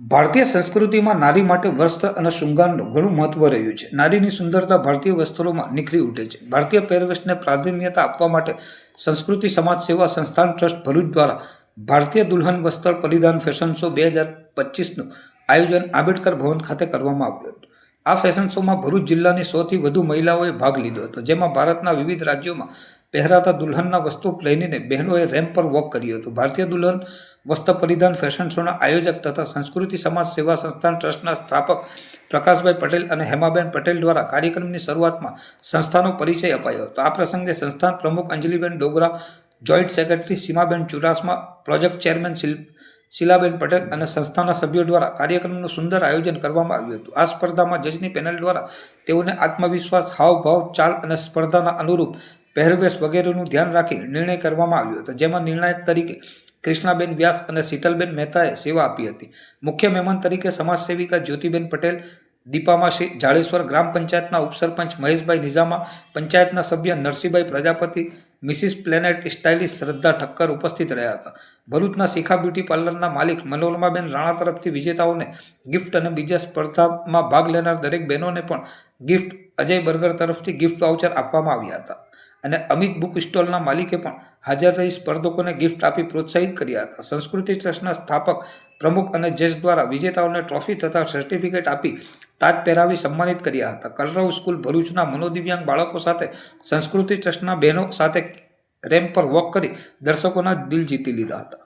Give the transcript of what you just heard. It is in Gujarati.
ભારતીય સંસ્કૃતિમાં નારી માટે વસ્ત્ર અને શૃંગારનું ઘણું મહત્વ રહ્યું છે. નારીની સુંદરતા ભારતીય વસ્ત્રોમાં નિખરી ઉઠે છે. ભારતીય પહેરવેશને પ્રાધાન્યતા આપવા માટે સંસ્કૃતિ સમાજ સેવા સંસ્થાન ટ્રસ્ટ ભરૂચ દ્વારા ભારતીય દુલ્હન વસ્ત્ર પરિધાન ફેશન શો બે હજાર પચીસનું આયોજન આંબેડકર ભવન ખાતે કરવામાં આવ્યું હતું. આ ફેશન શોમાં ભરૂચ જિલ્લાની સોથી વધુ મહિલાઓએ ભાગ લીધો હતો, જેમાં ભારતના વિવિધ રાજ્યોમાં પહેરાતા દુલ્હનના વસ્ત્રો લઈને બહેનોએ રેમ્પ પર વોક કર્યું હતું. ભારતીય દુલ્હન વસ્ત્ર પરિધાન ફેશન શોના આયોજક તથા સંસ્કૃતિ સમાજ સેવા સંસ્થાન ટ્રસ્ટના સ્થાપક પ્રકાશભાઈ પટેલ અને હેમાબેન પટેલ દ્વારા કાર્યક્રમની શરૂઆતમાં સંસ્થાનો પરિચય અપાયો હતો. આ પ્રસંગે સંસ્થાન પ્રમુખ Anjaliben Dogra, joint secretary સીમાબેન Chudasama project chairman શિલ, શીલાબેન પટેલ અને સંસ્થાના સભ્યો દ્વારા કાર્યક્રમનું સુંદર આયોજન કરવામાં આવ્યું હતું. આ સ્પર્ધામાં જજની પેનલ દ્વારા તેઓને આત્મવિશ્વાસ, હાવભાવ, ચાલ અને સ્પર્ધાના અનુરૂપ પહેરવેશ વગેરેનું ધ્યાન રાખી નિર્ણય કરવામાં આવ્યો હતો, જેમાં નિર્ણાયક તરીકે કૃષ્ણાબેન વ્યાસ અને શીતલબેન મહેતાએ સેવા આપી હતી. મુખ્ય મહેમાન તરીકે સમાજસેવિકા જ્યોતિબેન પટેલ દીપામાસી જાડેશ્વર ગ્રામ પંચાયતના ઉપસરપંચ મહેશભાઈ નિઝામા, પંચાયતના સભ્ય Narsinhbhai Prajapati, mrs planet stylish Shraddha Thakkar ઉપસ્થિત રહ્યા હતા. ભરૂચના શિખા બ્યુટી પાર્લરના માલિક મનોરમાબેન રાણા તરફથી વિજેતાઓને ગિફ્ટ અને બીજા સ્પર્ધામાં ભાગ લેનાર દરેક બહેનોને પણ ગિફ્ટ અજય બર્ગર તરફથી ગિફ્ટ વાઉચર આપવામાં આવ્યા હતા. અને અમિત બુક સ્ટોલના માલિકે પણ હાજર રહી સ્પર્ધકોને ગિફ્ટ આપી પ્રોત્સાહિત કર્યા હતા. સંસ્કૃતિ ટ્રસ્ટના સ્થાપક, પ્રમુખ અને જેસ દ્વારા વિજેતાઓને ટ્રોફી તથા સર્ટિફિકેટ આપી તાજ પહેરાવી સન્માનિત કર્યા હતા. કલરવ સ્કૂલ ભરૂચના મનોદિવ્યાંગ બાળકો સાથે સંસ્કૃતિ ટ્રસ્ટના બહેનો સાથે રેમ્પ પર વોક કરી દર્શકોના દિલ જીતી લીધા હતા.